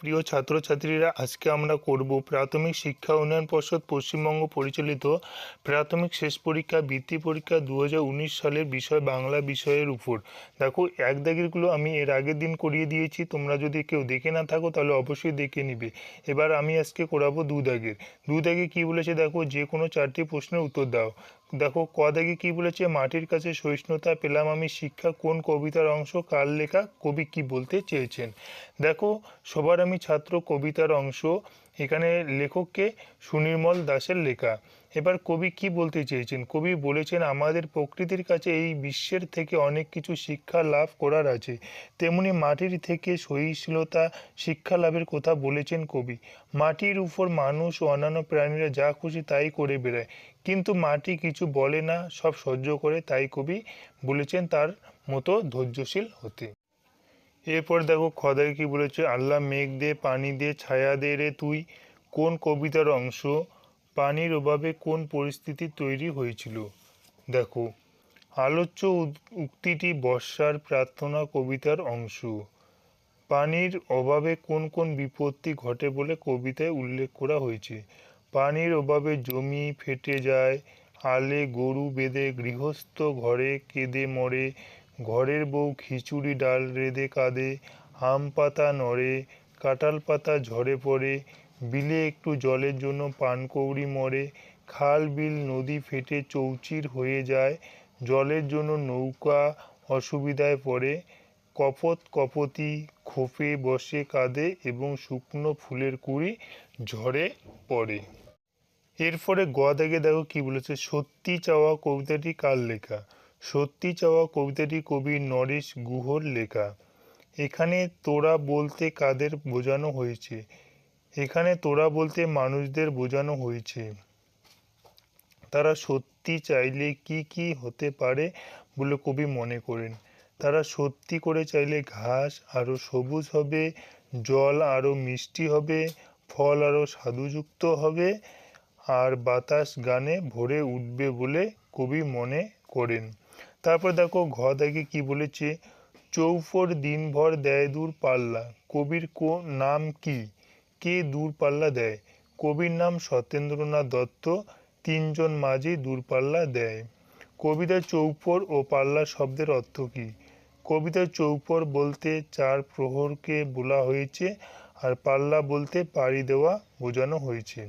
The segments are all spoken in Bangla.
প্রিয় ছাত্রছাত্রীরা, আজকে আমরা করব প্রাথমিক শিক্ষা উন্নয়ন পর্ষদ পশ্চিমবঙ্গ পরিচালিত প্রাথমিক শেষ পরীক্ষা, বৃত্তি পরীক্ষা দু হাজার উনিশ সালের বিষয় বাংলা বিষয়ের উপর। দেখো, এক দাগেরগুলো আমি এর আগের দিন করিয়ে দিয়েছি, তোমরা যদি কেউ দেখে না থাকো তাহলে অবশ্যই দেখে নিবে। এবার আমি আজকে করাবো দু দাগের দু দাগে কী বলেছে দেখো, যে কোনো চারটি প্রশ্নের উত্তর দাও। দেখো, ক দেখে কি বলেছে, মাটির কাছে সহিষ্ণুতা পেলাম আমি, শিক্ষা কোন কবিতার অংশ, কার লেখা, কবি কি বলতে চেয়েছেন? দেখো, সবার আমি ছাত্র কবিতার অংশ, এখানে লেখককে সুনির্মল দাসের লেখা। এবার কবি কি বলতে চেয়েছেন? কবি বলেছেন, আমাদের প্রকৃতির কাছে এই বিশ্বের থেকে অনেক কিছু শিক্ষা লাভ করার আছে। তেমনি মাটির থেকে সহিষ্ণুতা, শিক্ষা লাভের কথা বলেছেন কবি। মাটির উপর মানুষ ও অন্যান্য প্রাণীরা যা খুশি তাই করে বেড়ায়। কিন্তু মাটি কিছু বলে না, সব সহ্য করে তাই কবি বলেছেন তার মতো ধৈর্যশীল হতে। এরপর দেখো খদাই কি বলেছে, আল্লাহ মেঘ দে, পানি দে, ছায়া দে রে তুই, কোন কবিতার অংশ পানির অভাবে কোন পরিস্থিতি তৈরি হয়েছিল? দেখো, আলোচ্য উক্তিটি বর্ষার প্রার্থনা কবিতার অংশ। পানির অভাবে কোন কোন বিপত্তি ঘটে বলে কবিতায় উল্লেখ করা হয়েছে। পানির অভাবে জমি ফেটে যায়, আলে গরু বেঁধে, গৃহস্থ ঘরে কেঁদে মরে, ঘরের বউ খিচুড়ি ডাল রেঁধে কাঁদে, আম পাতা নড়ে, কাঁঠাল পাতা ঝরে পড়ে বিলে একটু জলের জন্য পানকৌড়ি মরে, খাল বিল নদী ফেটে চৌচির হয়ে যায়, জলের জন্য নৌকা অসুবিধায় পড়ে, কপত কপতি খোপে বসে কাঁদে এবং শুকনো ফুলের কুড়ি ঝরে পড়ে। এরপরে গ দাগে দেখো কি বলেছে, সত্যি চাওয়া কবিতাটি কার লেখা? সত্যি চাওয়া কবিতাটি কবি নরেশ গুহর লেখা। এখানে তোরা বলতে কাদের বোঝানো হয়েছে? এখানে তোরা বলতে মানুষদের বোঝানো হয়েছে। তারা সত্যি চাইলে কি কি হতে পারে বলে কবি মনে করেন। তারা সত্যি করে চাইলে ঘাস আরও সবুজ হবে, জল আরও মিষ্টি হবে, ফল আরও স্বাদুযুক্ত হবে, আর বাতাস গানে ভরে উঠবে বলে কবি মনে করেন। তারপর দেখো ঘ দাগে কি বলেছে, চৌফর দিনভর দেয় দূর পাল্লা। কবির কো নাম কি? কে দূর পাল্লা দেয়? কবির নাম সত্যেন্দ্রনাথ দত্ত, তিনজন মাঝি দূরপাল্লা দেয়। কবিতা চৌপর ও পাল্লা শব্দের অর্থ কী? কবিতার চৌপর বলতে চার প্রহরকে বলা হয়েছে আর পাল্লা বলতে পাড়ি দেওয়া বোঝানো হয়েছে।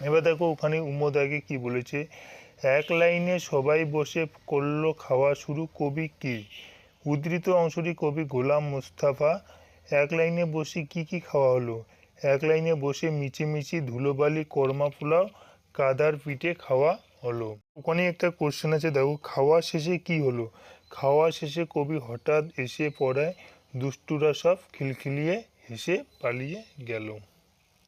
এবার দেখো ওখানে উমদাগে কি বলেছে? এক লাইনে সবাই বসে করল খাওয়া শুরু, কবি কি? উদ্ধৃত অংশটি কবি গোলাম মুস্তাফা এক লাইনে বসে কি কি খাওয়া হলো? এক লাইনে বসে মিচিমিচি ধুলোবালি, কর্মা পোলাও, কাদার পিঠে খাওয়া হলো। ওখানে একটা কোশ্চেন আছে, দেখো, খাওয়া শেষে কি হলো? খাওয়া শেষে কবি হঠাৎ এসে পড়ায়, দুষ্টুরা সব খিলখিলিয়ে হেসে পালিয়ে গেল।